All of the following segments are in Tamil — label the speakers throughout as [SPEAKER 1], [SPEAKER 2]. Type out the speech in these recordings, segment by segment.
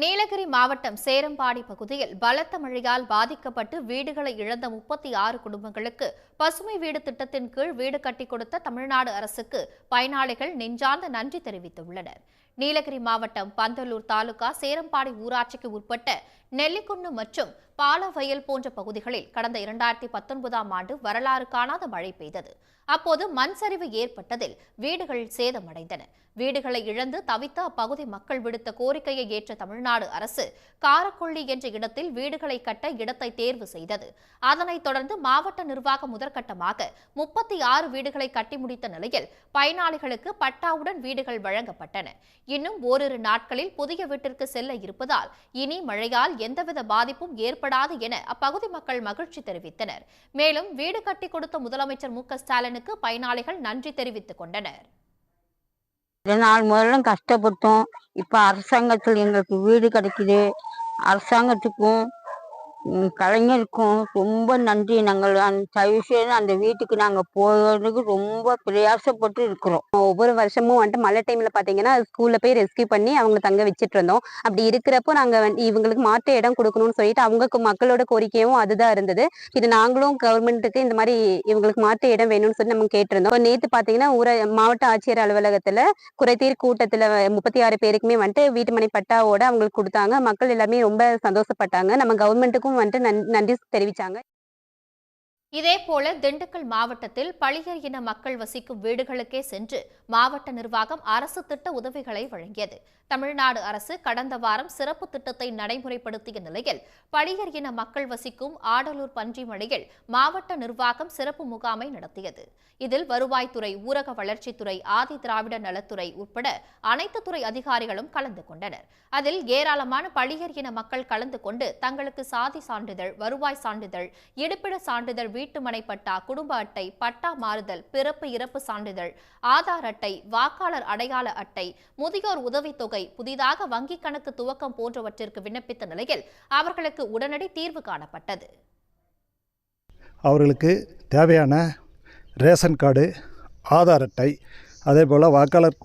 [SPEAKER 1] நீலகிரி மாவட்டம் சேரம்பாடி பகுதியில் பலத்த மழையால் பாதிக்கப்பட்டு வீடுகளை இழந்த முப்பத்தி ஆறு குடும்பங்களுக்கு பசுமை வீடு திட்டத்தின் கீழ் வீடு கட்டிக் கொடுத்த தமிழ்நாடு அரசுக்கு பயனாளிகள் நெஞ்சார்ந்த நன்றி தெரிவித்துள்ளனர். நீலகிரி மாவட்டம் பந்தலூர் தாலுகா சேரம்பாடி ஊராட்சிக்கு உட்பட்ட நெல்லிக்குன்னு மற்றும் பாலவயல் போன்ற பகுதிகளில் கடந்த இரண்டாயிரத்தி பத்தொன்பதாம் ஆண்டு வரலாறு காணாத மழை பெய்தது. அப்போது மண் சரிவு ஏற்பட்டதில் வீடுகள் சேதமடைந்தன. வீடுகளை இழந்து தவித்த அப்பகுதி மக்கள் விடுத்த கோரிக்கையை ஏற்ற தமிழ்நாடு அரசு காரக்கொள்ளி என்ற இடத்தில் வீடுகளை கட்ட இடத்தை தேர்வு செய்தது. அதனைத் தொடர்ந்து மாவட்ட நிர்வாகம் முதற்கட்டமாக முப்பத்தி ஆறு வீடுகளை கட்டி முடித்த நிலையில் பயனாளிகளுக்கு பட்டாவுடன் வீடுகள் வழங்கப்பட்டன. இன்னும் ஓரிரு நாட்களில் புதிய வீட்டிற்கு செல்ல இருப்பதால் இனி மழையால் எந்தவித பாதிப்பும் ஏற்படாது என அப்பகுதி மக்கள் மகிழ்ச்சி தெரிவித்தனர். மேலும் வீடு கட்டி கொடுத்த முதலமைச்சர் மு ஸ்டாலினுக்கு பயனாளிகள் நன்றி தெரிவித்துக் கொண்டனர்.
[SPEAKER 2] இத்தனை நாள் முதல்ல கஷ்டப்பட்டோம். இப்ப அரசாங்கத்தில் எங்களுக்கு வீடு கிடைக்குது. அரசாங்கத்துக்கும் கலைஞருக்கும் ரொம்ப நன்றி. நாங்கள் அந்த தயவு செய்து அந்த வீட்டுக்கு நாங்கள் போகிறதுக்கு ரொம்ப பிரயாசப்பட்டு இருக்கிறோம்.
[SPEAKER 3] ஒவ்வொரு வருஷமும் வந்துட்டு மழை டைம்ல பாத்தீங்கன்னா ஸ்கூல்ல போய் ரெஸ்கியூ பண்ணி அவங்க தங்க வச்சுட்டு இருந்தோம். அப்படி இருக்கிறப்போ நாங்க வந்து இவங்களுக்கு மாற்று இடம் கொடுக்கணும்னு சொல்லிட்டு அவங்க மக்களோட கோரிக்கையும் அதுதான் இருந்தது. இது நாங்களும் கவர்மெண்ட்டுக்கு இந்த மாதிரி இவங்களுக்கு மாற்று இடம் வேணும்னு சொல்லி நம்ம கேட்டிருந்தோம். நேற்று பார்த்தீங்கன்னா பாத்தீங்கன்னா ஊர மாவட்ட ஆட்சியர் அலுவலகத்துல குறைதீர் கூட்டத்துல முப்பத்தி ஆறு பேருக்குமே வந்துட்டு வீட்டுமனை பட்டாவோட அவங்களுக்கு கொடுத்தாங்க. மக்கள் எல்லாமே ரொம்ப சந்தோஷப்பட்டாங்க. நம்ம கவர்மெண்ட்டுக்கும் வந்துட்டு நன்- நன்றி தெரிவித்தாங்க
[SPEAKER 1] இதேபோல திண்டுக்கல் மாவட்டத்தில் பழியர் இன மக்கள் வசிக்கும் வீடுகளுக்கே சென்று மாவட்ட நிர்வாகம் அரசு திட்ட உதவிகளை வழங்கியது. தமிழ்நாடு அரசு கடந்த வாரம் சிறப்பு திட்டத்தை நடைமுறைப்படுத்திய நிலையில் பழியர் இன மக்கள் வசிக்கும் ஆடலூர் பன்றிமலையில் மாவட்ட நிர்வாகம் சிறப்பு முகாமை நடத்தியது. இதில் வருவாய்த்துறை ஊரக வளர்ச்சித்துறை ஆதி திராவிட நலத்துறை உட்பட அனைத்து துறை அதிகாரிகளும் கலந்து கொண்டனர். அதில் ஏராளமான பழியர் இன மக்கள் கலந்து கொண்டு தங்களுக்கு சாதி சான்றிதழ் வருவாய் சான்றிதழ் இடுப்பிட சான்றிதழ் வீட்டுமனை பட்டா குடும்ப அட்டை பட்டா மாறுதல் பிறப்பு இறப்பு சான்றிதழ் ஆதார் அட்டை வாக்காளர் அடையாள அட்டை முதியோர் உதவித்தொகை புதிதாக வங்கிக் கணக்கு துவக்கம் போன்றவற்றிற்கு விண்ணப்பித்த நிலையில் அவர்களுக்கு உடனடி தீர்வு காணப்பட்டது.
[SPEAKER 4] அவர்களுக்கு தேவையான ரேஷன் கார்டு ஆதார் அட்டை அதே போல் வாக்காளர்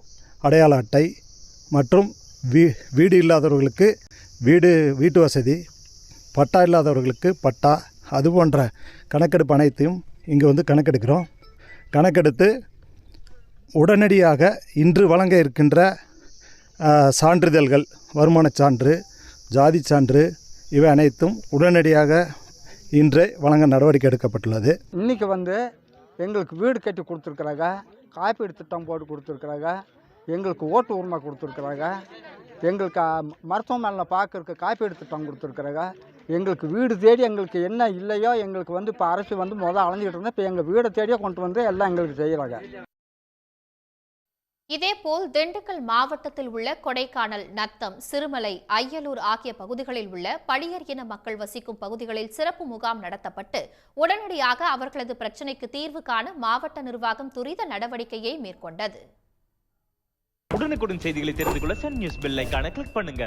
[SPEAKER 4] அடையாள அட்டை மற்றும் வீ வீடு இல்லாதவர்களுக்கு வீடு வீட்டு வசதி பட்டா இல்லாதவர்களுக்கு பட்டா அது போன்ற கணக்கெடுப்பு அனைத்தையும் இங்கே வந்து கணக்கெடுக்கிறோம். கணக்கெடுத்து உடனடியாக இன்று வழங்க இருக்கின்ற சான்றிதழ்கள் வருமானச் சான்று ஜாதி சான்று இவை அனைத்தும் உடனடியாக இன்றே வழங்க நடவடிக்கை எடுக்கப்பட்டுள்ளது.
[SPEAKER 5] இன்றைக்கி வந்து எங்களுக்கு வீடு கட்டி கொடுத்துருக்குறாங்க காப்பீடு திட்டம் போட்டு கொடுத்துருக்குறாங்க எங்களுக்கு ஓட்டு உரிமை கொடுத்துருக்குறாங்க எங்களுக்கு மருத்துவமனையில் பார்க்கறக்கு காப்பீடு திட்டம் கொடுத்துருக்குறாங்க. எங்களுக்கு வீடு தேடி எங்களுக்கு என்ன இல்லையோ எங்களுக்கு வந்து இப்போ அரசு வந்து முதல்ல அலைஞ்சிட்டு இருந்தால் இப்போ எங்கள் வீடை தேடியே கொண்டு வந்து எல்லாம் எங்களுக்கு செய்கிறாங்க
[SPEAKER 1] இதேபோல் திண்டுக்கல் மாவட்டத்தில் உள்ள கொடைக்கானல் நத்தம் சிறுமலை அய்யலூர் ஆகிய பகுதிகளில் உள்ள பளியர் இன மக்கள் வசிக்கும் பகுதிகளில் சிறப்பு முகாம் நடத்தப்பட்டு உடனடியாக அவர்களது பிரச்சினைக்கு தீர்வு காண மாவட்ட நிர்வாகம் துரித நடவடிக்கையை மேற்கொண்டது.
[SPEAKER 6] உடனுக்குடன் செய்திகளை தெரிந்து கொள்ள சன் நியூஸ் பெல் ஐகானை கிளிக் பண்ணுங்க.